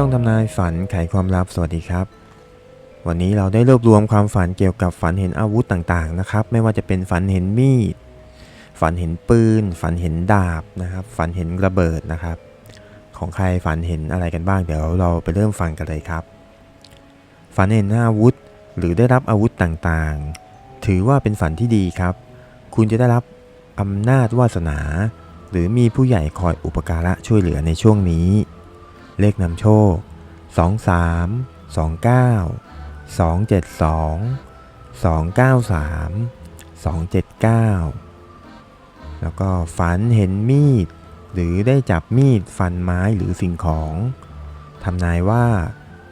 ช่องทำนายฝันไขความลับสวัสดีครับ วันนี้เราได้รวบรวมความฝันเกี่ยวกับฝันเห็นอาวุธต่างๆนะครับ ไม่ว่าจะเป็นฝันเห็นมีด ฝันเห็นปืน ฝันเห็นดาบนะครับ ฝันเห็นระเบิดนะครับ ของใครฝันเห็นอะไรกันบ้างเดี๋ยวเราไปเริ่มฟังกันเลยครับ ฝันเห็นอาวุธหรือได้รับอาวุธต่างๆ ถือว่าเป็นฝันที่ดีครับ คุณจะได้รับอำนาจวาสนา หรือมีผู้ใหญ่คอยอุปการะช่วยเหลือในช่วงนี้ เลขนำโชค 23 29 272 293 279 แล้วก็ฝันเห็นมีด หรือได้จับมีดฟันไม้หรือสิ่งของทำนายว่า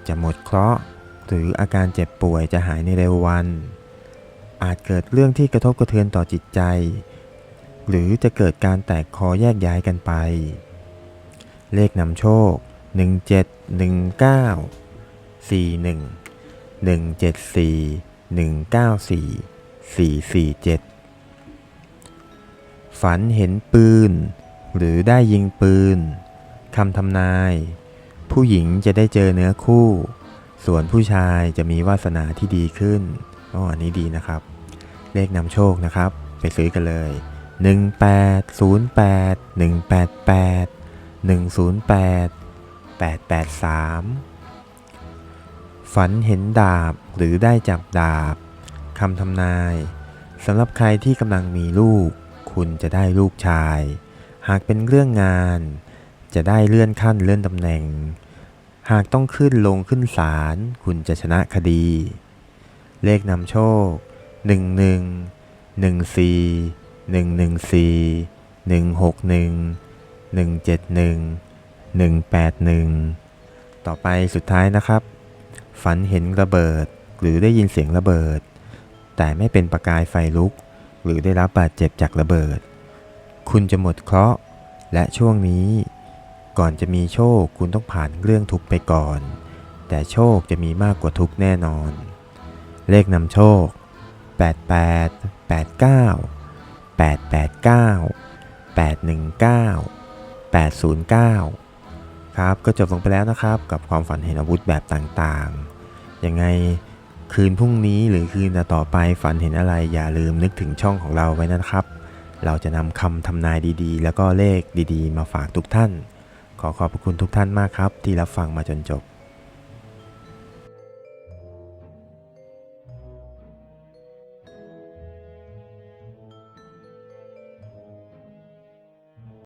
จะหมดเคราะห์หรืออาการเจ็บป่วยจะหายในเร็ววัน อาจเกิดเรื่องที่กระทบกระเทือนต่อจิตใจ หรือจะเกิดการแตกคอแยกย้ายกันไป เลขนำโชค 17 19 41 174 194 447 ฝันเห็นปืน หรือได้ยิงปืนคำทำนาย ผู้หญิงจะได้เจอเนื้อคู่ ส่วนผู้ชายจะมีวาสนาที่ดีขึ้นอ๋ออันนี้ดีนะครับ เลขนำโชคนะครับ ไปซื้อกันเลย 1808 188 108 883 ฝันเห็นดาบหรือได้จับดาบคำทำนายสำหรับใครที่กำลังมีลูก คุณจะได้ลูกชาย หากเป็นเรื่องงาน จะได้เลื่อนขั้นเลื่อนตำแหน่ง หากต้องขึ้นลงขึ้นศาลคุณจะชนะคดี เลขนำโชค 11 14 114 161 171 181 ต่อไปสุดท้ายนะครับ ฝันเห็นระเบิด หรือได้ยินเสียงระเบิด แต่ไม่เป็นประกายไฟลุก หรือได้รับบาดเจ็บจากระเบิด คุณจะหมดเคราะห์และช่วงนี้ ก่อนจะมีโชคคุณต้องผ่านเรื่องทุกข์ไปก่อน แต่โชคจะมีมากกว่าทุกข์แน่นอน เลขนำโชค 88 89 889 819 809 ครับ ก็จบลงไปแล้วนะครับ กับความฝันเห็นอาวุธแบบต่างๆ ยังไงคืนพรุ่งนี้หรือคืนต่อไปฝันเห็นอะไรอย่าลืมนึกถึงช่องของเราไว้นะครับ เราจะนำคำทำนายดีๆ แล้วก็เลขดีๆ มาฝากทุกท่าน ขอขอบพระคุณทุกท่านมากครับ ที่รับฟังมาจนจบ